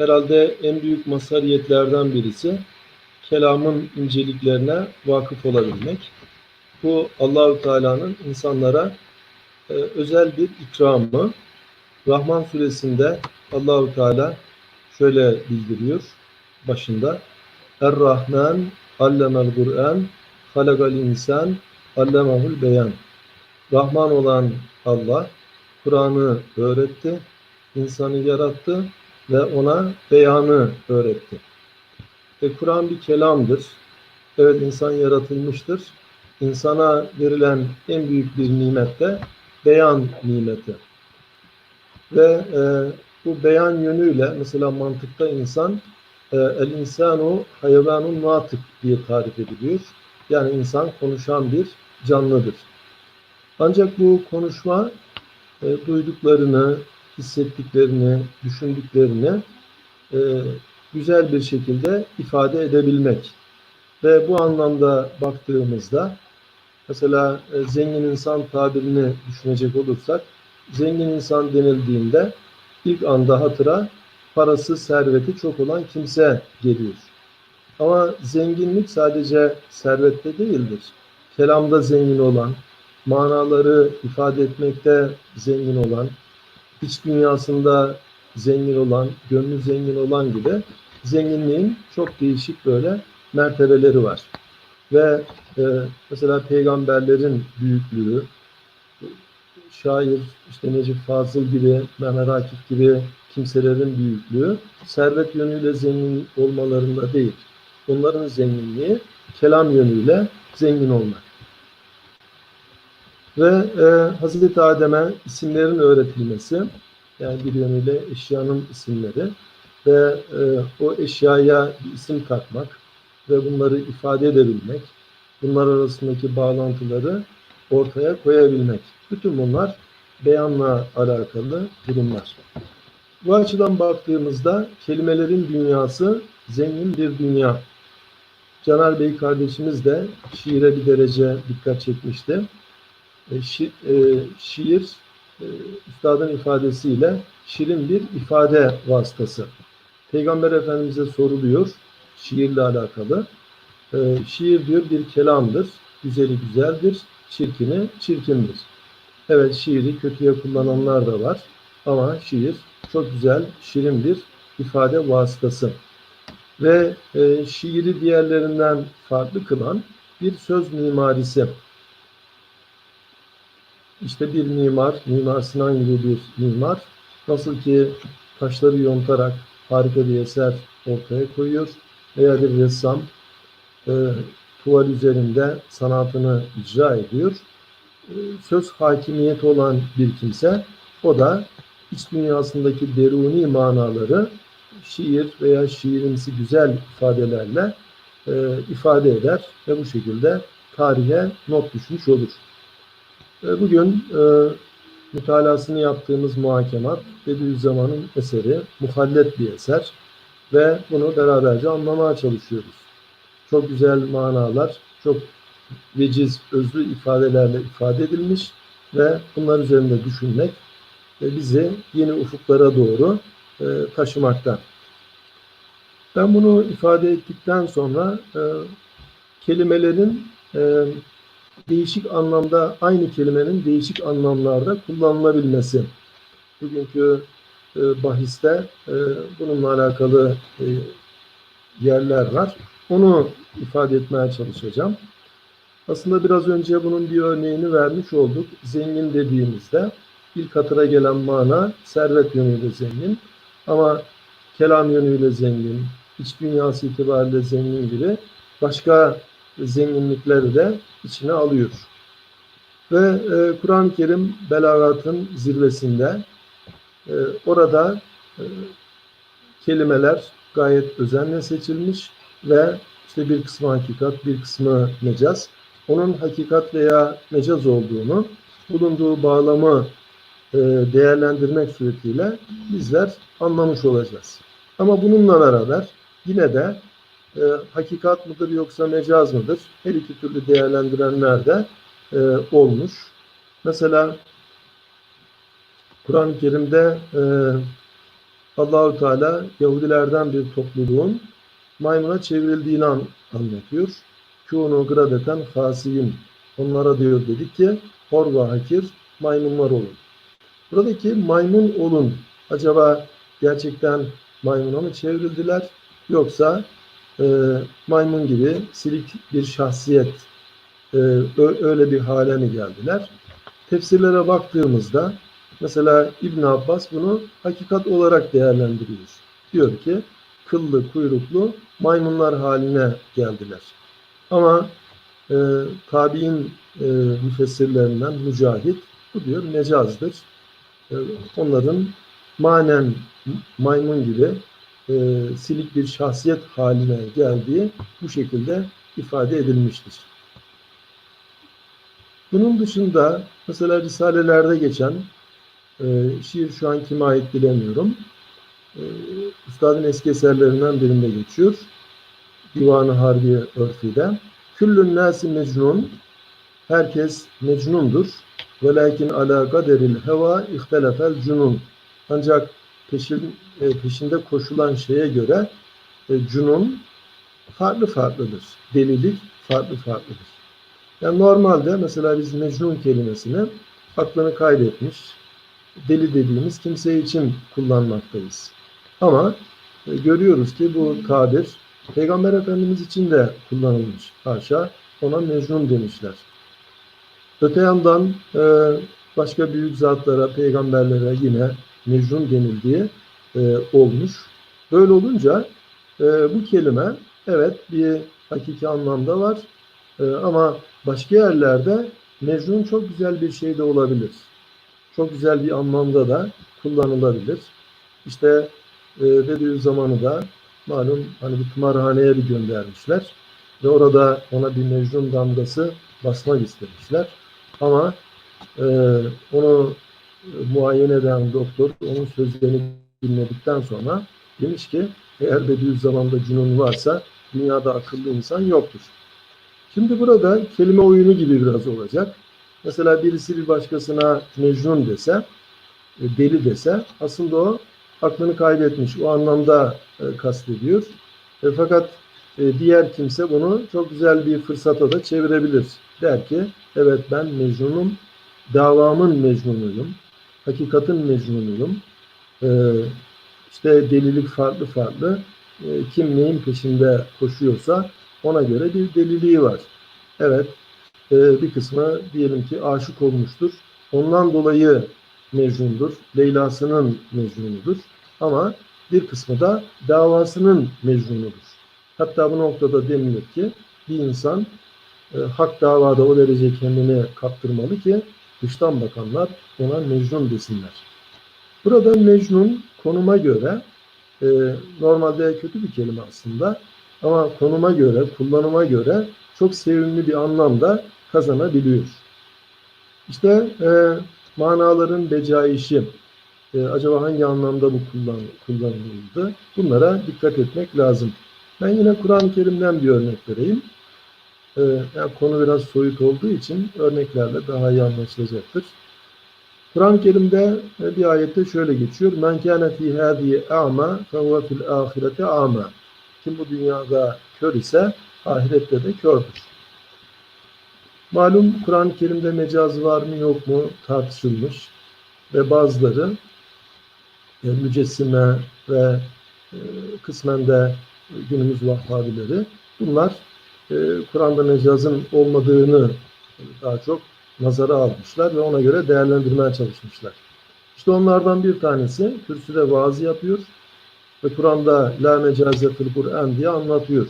herhalde en büyük mazhariyetlerden birisi kelamın inceliklerine vakıf olabilmek. Bu Allahü Teala'nın insanlara e, özel bir ikramı. Rahman suresinde Allahü Teala şöyle bildiriyor başında. Er-Rahman allemel Kur'an halakal insan allemahul beyan. Rahman olan Allah Kur'an'ı öğretti, insanı yarattı ve ona beyanı öğretti. Ve Kur'an bir kelamdır. Evet insan yaratılmıştır. İnsana verilen en büyük bir nimet de beyan nimeti. Ve e, bu beyan yönüyle mesela mantıkta insan e, el insanu hayvanun natık diye tarif ediliyor. Yani insan konuşan bir canlıdır. Ancak bu konuşma e, duyduklarını, hissettiklerini, düşündüklerini e, güzel bir şekilde ifade edebilmek. Ve bu anlamda baktığımızda mesela e, zengin insan tabirini düşünecek olursak zengin insan denildiğinde ilk anda hatıra parası, serveti çok olan kimse geliyor. Ama zenginlik sadece servette değildir. Kelamda zengin olan, manaları ifade etmekte zengin olan, iç dünyasında zengin olan, gönlü zengin olan gibi zenginliğin çok değişik böyle mertebeleri var. Ve e, mesela peygamberlerin büyüklüğü, şair işte Necip Fazıl gibi, Mehmet Akif gibi kimselerin büyüklüğü servet yönüyle zengin olmalarında değil. Onların zenginliği kelam yönüyle zengin olmak. Ve e, Hazreti Adem'e isimlerin öğretilmesi, yani bir yönüyle eşyanın isimleri ve e, o eşyaya bir isim katmak ve bunları ifade edebilmek, bunlar arasındaki bağlantıları ortaya koyabilmek. Bütün bunlar beyanla alakalı durumlar. Bu açıdan baktığımızda kelimelerin dünyası zengin bir dünya. Caner Bey kardeşimiz de şiire bir derece dikkat çekmişti. E, şi, e, şiir, e, üstadın ifadesiyle şirin bir ifade vasıtası. Peygamber Efendimiz'e soruluyor şiirle alakalı. E, şiir diyor bir kelamdır, güzeli güzeldir, çirkini çirkindir. Evet şiiri kötüye kullananlar da var ama şiir çok güzel, şirin bir ifade vasıtası. Ve e, şiiri diğerlerinden farklı kılan bir söz mimarisi. İşte bir mimar, Mimar Sinan gibi bir mimar nasıl ki taşları yontarak harika bir eser ortaya koyuyor veya bir ressam e, tuval üzerinde sanatını icra ediyor. E, söz hakimiyeti olan bir kimse o da iç dünyasındaki deruni manaları şiir veya şiirimsi güzel ifadelerle e, ifade eder ve bu şekilde tarihe not düşmüş olur. E, bugün e, mütalasını yaptığımız muhakemat Bediüzzaman'ın eseri, muhallet bir eser ve bunu beraberce anlamaya çalışıyoruz. Çok güzel manalar, çok veciz, özlü ifadelerle ifade edilmiş ve bunlar üzerinde düşünmek ve bizi yeni ufuklara doğru e, taşımakta. Ben bunu ifade ettikten sonra e, kelimelerin e, değişik anlamda aynı kelimenin değişik anlamlarda kullanılabilmesi. Bugünkü e, bahiste e, bununla alakalı e, yerler var. Onu ifade etmeye çalışacağım. Aslında biraz önce bunun bir örneğini vermiş olduk. Zengin dediğimizde ilk hatıra gelen mana servet yönüyle zengin ama kelam yönüyle zengin, iç dünyası itibariyle zengin gibi başka zenginlikleri de içine alıyor. Ve e, Kur'an-ı Kerim belagatın zirvesinde e, orada e, kelimeler gayet özenle seçilmiş ve işte bir kısmı hakikat, bir kısmı mecaz. Onun hakikat veya mecaz olduğunu bulunduğu bağlamı e, değerlendirmek suretiyle bizler anlamış olacağız. Ama bununla beraber yine de e, hakikat mıdır yoksa mecaz mıdır? Her iki türlü değerlendirenler de e, olmuş. Mesela Kur'an-ı Kerim'de e, Allahu Teala Yahudilerden bir topluluğun maymuna çevrildiğini an- anlatıyor. Kûnû gradeten hasiyin. Onlara diyor dedik ki hor ve hakir maymunlar olun. Buradaki maymun olun acaba gerçekten maymuna mı çevrildiler yoksa e, maymun gibi silik bir şahsiyet e, öyle bir hale mi geldiler? Tefsirlere baktığımızda mesela İbn Abbas bunu hakikat olarak değerlendiriyor. Diyor ki kıllı kuyruklu maymunlar haline geldiler. Ama e, tabi'in e, müfessirlerinden Mücahit bu diyor mecazdır. E, onların manen maymun gibi e, silik bir şahsiyet haline geldiği bu şekilde ifade edilmiştir. Bunun dışında mesela risalelerde geçen e, şiir şu an kime ait bilemiyorum. E, Üstadın eski eserlerinden birinde geçiyor. Divan-ı Harbiye örfüde. Küllün nâsi mecnun. Herkes mecnundur. Velakin ala kaderil heva ihtelefel cunun. Ancak peşin, e, peşinde koşulan şeye göre e, cunun farklı farklıdır. Delilik farklı farklıdır. Yani normalde mesela biz mecnun kelimesini aklını kaybetmiş, deli dediğimiz kimse için kullanmaktayız. Ama e, görüyoruz ki bu tabir Peygamber Efendimiz için de kullanılmış. Haşa ona mecnun demişler. Öte yandan e, başka büyük zatlara, peygamberlere yine mecnun denildiği e, olmuş. Böyle olunca e, bu kelime evet bir hakiki anlamda var E, ama başka yerlerde mecnun çok güzel bir şey de olabilir. Çok güzel bir anlamda da kullanılabilir. İşte e, Bediüzzaman'ı da malum hani bir tımarhaneye bir göndermişler ve orada ona bir mecnun damgası basmak istemişler. Ama e, onu muayene eden doktor onun sözlerini dinledikten sonra demiş ki eğer Bediüzzaman'da cünun varsa dünyada akıllı insan yoktur. Şimdi burada kelime oyunu gibi biraz olacak. Mesela birisi bir başkasına mecnun dese, e, deli dese aslında o aklını kaybetmiş. O anlamda e, kastediyor. E, fakat e, diğer kimse bunu çok güzel bir fırsata da çevirebilir. Der ki evet ben mecnunum, davamın mecnunuyum, hakikatin mecnunuyum. E, işte delilik farklı farklı. E, kim neyin peşinde koşuyorsa ona göre bir deliliği var. Evet, e, bir kısmı diyelim ki aşık olmuştur. Ondan dolayı mecnundur. Leyla'sının mecnunudur. Ama bir kısmı da davasının mecnunudur. Hatta bu noktada denilir ki bir insan e, hak davada o derece kendini kaptırmalı ki dıştan bakanlar ona mecnun desinler. Burada mecnun konuma göre e, normalde kötü bir kelime aslında ama konuma göre, kullanıma göre çok sevimli bir anlamda kazanabiliyor. İşte e, manaların becayişi, e, acaba hangi anlamda bu kullan, kullanıldı? Bunlara dikkat etmek lazım. Ben yine Kur'an-ı Kerim'den bir örnek vereyim. E, yani konu biraz soyut olduğu için örneklerle daha iyi anlaşılacaktır. Kur'an-ı Kerim'de e, bir ayette şöyle geçiyor. Men kâne fî hâdiye a'ma fehuve fil âhirete a'ma. Kim bu dünyada kör ise ahirette de kördür. Malum Kur'an-ı Kerim'de mecaz var mı yok mu tartışılmış ve bazıları e, mücessime ve e, kısmen de günümüz Vahhabileri bunlar Kur'an'da mecazın olmadığını daha çok nazara almışlar ve ona göre değerlendirmeye çalışmışlar. İşte onlardan bir tanesi kürsüde vaaz yapıyor ve Kur'an'da la mecaze fil Kur'an diye anlatıyor.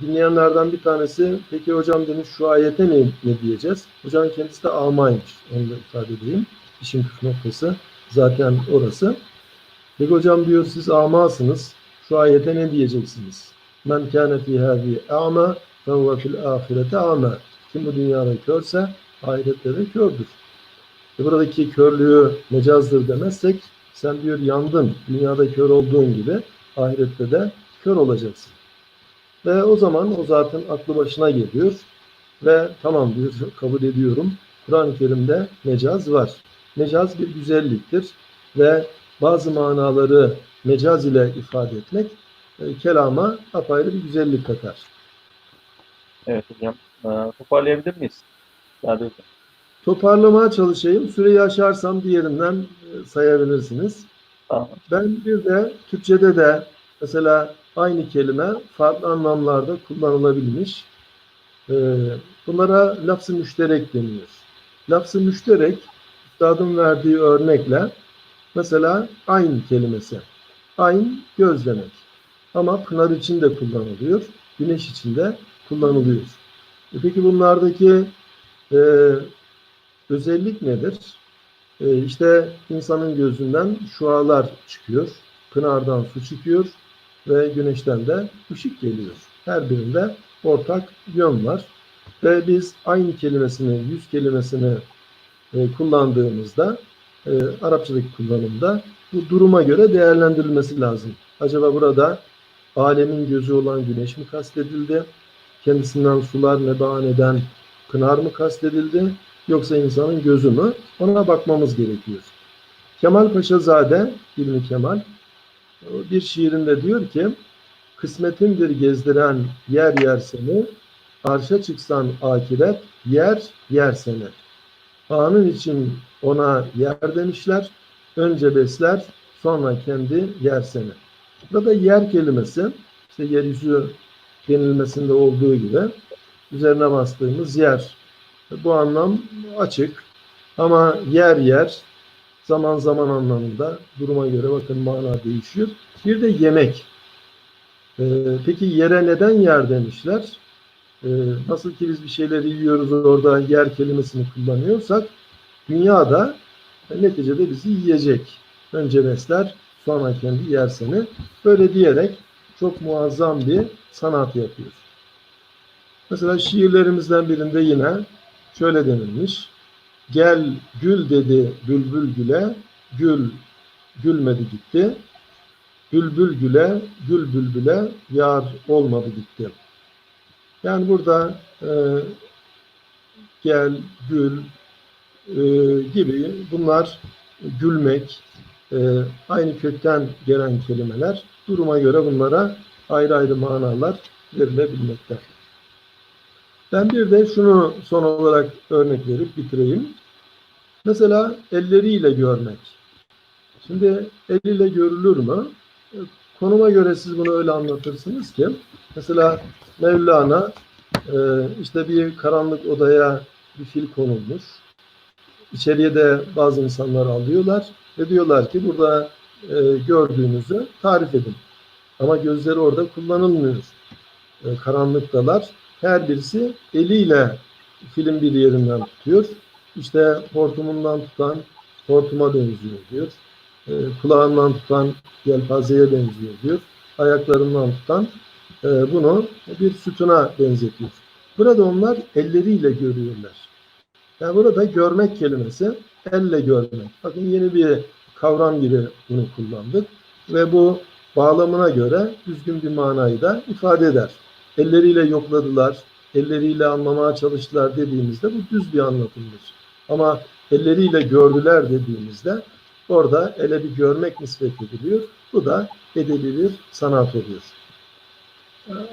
Dinleyenlerden bir tanesi peki hocam demiş şu ayete ne, ne diyeceğiz? Hocam kendisi de amaymış. Onu da ifade edeyim. İşin püf noktası zaten orası. Peki hocam diyor siz amasınız. Şu ayete ne diyeceksiniz? Men kâne fî hâzî a'ma fehuve fil âhirete a'ma. Kim bu dünyada körse ahirette de kördür. E buradaki körlüğü mecazdır demezsek sen diyor yandın. Dünyada kör olduğun gibi ahirette de kör olacaksın. Ve o zaman o zaten aklı başına geliyor. Ve tamam diyor kabul ediyorum. Kur'an-ı Kerim'de mecaz var. Mecaz bir güzelliktir ve bazı manaları mecaz ile ifade etmek e, kelama apayrı bir güzellik katar. Evet hocam. Ee, toparlayabilir miyiz? Sade hocam. Toparlamaya çalışayım. Süreyi aşarsam diğerinden e, sayabilirsiniz. Tamam. Ben bir de Türkçe'de de mesela aynı kelime farklı anlamlarda kullanılabilmiş. Ee, bunlara lafz-ı müşterek deniyor. Lafz-ı müşterek, üstadın verdiği örnekle mesela aynı kelimesi. Aynı göz demek. Ama pınar için de kullanılıyor. Güneş için de kullanılıyor. E peki bunlardaki e, özellik nedir? E, işte insanın gözünden şualar çıkıyor. Pınardan su çıkıyor ve güneşten de ışık geliyor. Her birinde ortak yön var. Ve biz aynı kelimesini, yüz kelimesini e, kullandığımızda e, Arapçadaki kullanımda bu duruma göre değerlendirilmesi lazım. Acaba burada alemin gözü olan güneş mi kastedildi? Kendisinden sular nebahan eden pınar mı kastedildi? Yoksa insanın gözü mü? Ona bakmamız gerekiyor. Kemal Paşazade, İlmi Kemal, bir şiirinde diyor ki, kısmetindir gezdiren yer yer seni, arşa çıksan akiret, yer yer seni. Anın için ona yer demişler, önce besler, sonra kendi yer seni. Burada yer kelimesi, işte yeryüzü denilmesinde olduğu gibi, üzerine bastığımız yer. Bu anlam açık ama yer yer, zaman zaman anlamında duruma göre bakın mana değişiyor. Bir de yemek. Ee, peki yere neden yer demişler? Ee, nasıl ki biz bir şeyleri yiyoruz orada yer kelimesini kullanıyorsak dünyada neticede bizi yiyecek. Önce besler sonra kendi yer seni. Böyle diyerek çok muazzam bir sanat yapıyor. Mesela şiirlerimizden birinde yine şöyle denilmiş. Gel gül dedi bülbül güle, gül gülmedi gitti. Bülbül güle, gül bülbüle yar olmadı gitti. Yani burada e, gel, gül e, gibi bunlar gülmek, e, aynı kökten gelen kelimeler. Duruma göre bunlara ayrı ayrı manalar verilebilmekte. Ben bir de şunu son olarak örnek verip bitireyim. Mesela elleriyle görmek. Şimdi eliyle görülür mü? Konuma göre siz bunu öyle anlatırsınız ki mesela Mevlana e, işte bir karanlık odaya bir fil konulmuş. İçeriye de bazı insanlar alıyorlar ve diyorlar ki burada e, gördüğünüzü tarif edin. Ama gözleri orada kullanılmıyor. E, karanlıktalar. Her birisi eliyle filin bir yerinden tutuyor. İşte hortumundan tutan hortuma benziyor diyor. E, kulağından tutan yelpazeye benziyor diyor. Ayaklarından tutan e, bunu bir sütuna benzetiyor. Burada onlar elleriyle görüyorlar. Yani burada görmek kelimesi elle görmek. Bakın yeni bir kavram gibi bunu kullandık. Ve bu bağlamına göre düzgün bir manayı da ifade eder. Elleriyle yokladılar, elleriyle anlamaya çalıştılar dediğimizde bu düz bir anlatımdır. Ama elleriyle gördüler dediğimizde orada ele bir görmek nispet ediliyor. Bu da edebi bir sanat oluyor.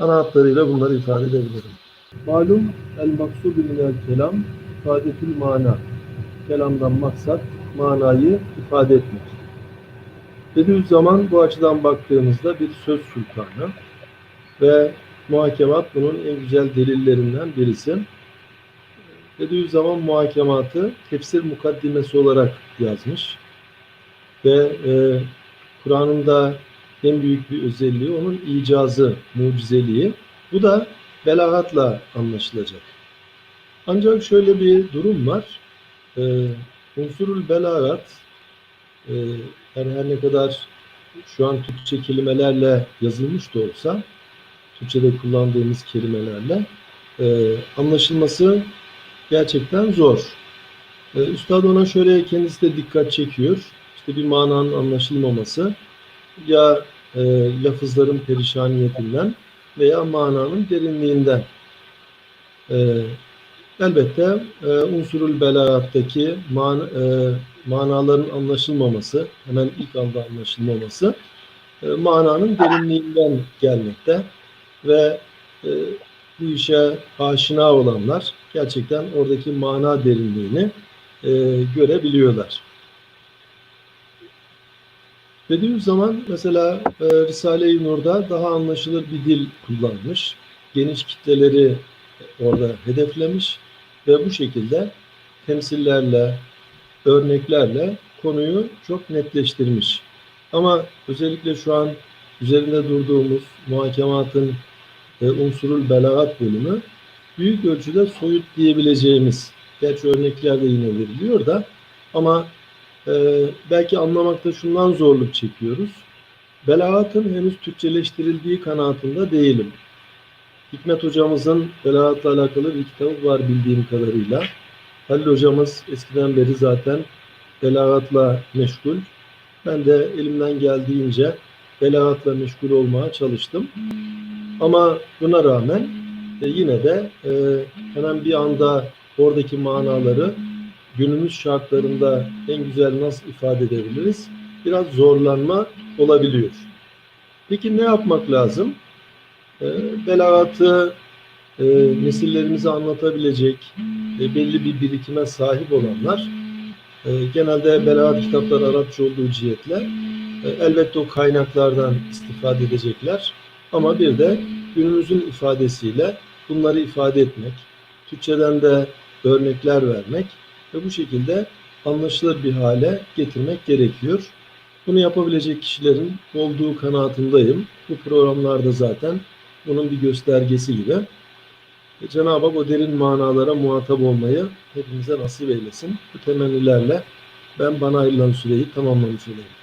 Ana hatlarıyla bunları ifade edebilirim. Malum el maksudu minel kelam ifadetül mana. Kelamdan maksat manayı ifade etmek. Bediüzzaman bu açıdan baktığımızda bir söz sultanı ve muhakemat bunun en güzel delillerinden birisi. Bediüzzaman muhakematı tefsir mukaddimesi olarak yazmış ve e, Kur'an'ın en büyük bir özelliği onun icazı, mucizeliği. Bu da belagatla anlaşılacak. Ancak şöyle bir durum var. E, unsurul belagat e, yani her ne kadar şu an Türkçe kelimelerle yazılmış da olsa Türkçe'de kullandığımız kelimelerle e, anlaşılması gerçekten zor. E, Üstad ona şöyle kendisi de dikkat çekiyor. İşte bir mananın anlaşılmaması ya e, lafızların perişaniyetinden veya mananın derinliğinden. E, elbette e, unsurul belagattaki man, e, manaların anlaşılmaması, hemen ilk anda anlaşılmaması e, mananın derinliğinden gelmekte ve e, bu işe aşina olanlar gerçekten oradaki mana derinliğini e, görebiliyorlar. Bediüzzaman mesela e, Risale-i Nur'da daha anlaşılır bir dil kullanmış. Geniş kitleleri orada hedeflemiş ve bu şekilde temsillerle, örneklerle konuyu çok netleştirmiş. Ama özellikle şu an üzerinde durduğumuz muhakematın e, unsurul belagat bölümü büyük ölçüde soyut diyebileceğimiz, gerçi örnekler de yine veriliyor da ama e, belki anlamakta şundan zorluk çekiyoruz. Belagatın henüz Türkçeleştirildiği kanaatinde değilim. Hikmet hocamızın belagatla alakalı bir kitabı var bildiğim kadarıyla. Halil hocamız eskiden beri zaten belagatla meşgul. Ben de elimden geldiğince belagatla meşgul olmaya çalıştım. Ama buna rağmen e, yine de e, hemen bir anda oradaki manaları günümüz şartlarında en güzel nasıl ifade edebiliriz? Biraz zorlanma olabiliyor. Peki ne yapmak lazım? E, belagatı e, anlatabilecek e, belli bir birikime sahip olanlar e, genelde belagat kitapları Arapça olduğu cihetle e, elbette o kaynaklardan istifade edecekler. Ama bir de günümüzün ifadesiyle bunları ifade etmek, Türkçeden de örnekler vermek ve bu şekilde anlaşılır bir hale getirmek gerekiyor. Bunu yapabilecek kişilerin olduğu kanaatindeyim. Bu programlarda zaten bunun bir göstergesi gibi. E, Cenab-ı Hak o derin manalara muhatap olmayı hepimize nasip eylesin. Bu temennilerle ben bana ayrılan süreyi tamamlamış olayım.